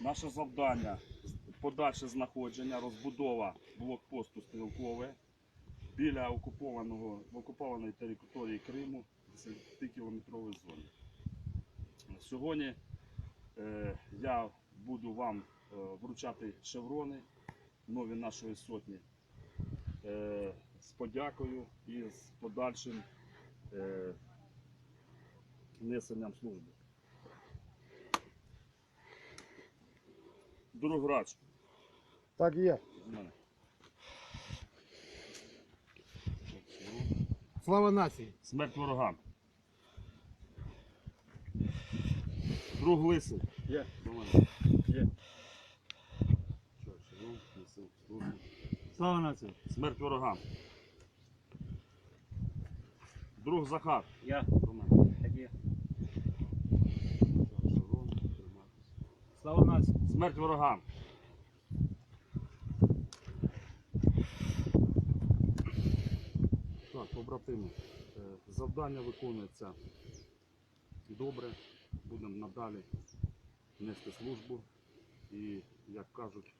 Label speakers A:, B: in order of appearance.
A: Наше завдання подальше знаходження, розбудова блокпосту стрілкове біля окупованого в окупованій території Криму 10-кілометрової зони. Сьогодні е, я буду вам е, вручати шеврони нові нашої сотні е, з подякою і з подальшим е, несенням служби. Друграч.
B: Так є. Слава нації.
A: Смерть ворогам. Друг лисий.
B: Є.
A: До мене.
B: Є. Слава нації.
A: Смерть ворогам. Друг Захар.
B: Я.
A: До мене.
B: Так є.
A: Що, шеврон, триматись.
B: Слава.
A: Смерть ворогам. Так, побратими, е, завдання виконується добре. Будемо надалі нести службу і, як кажуть,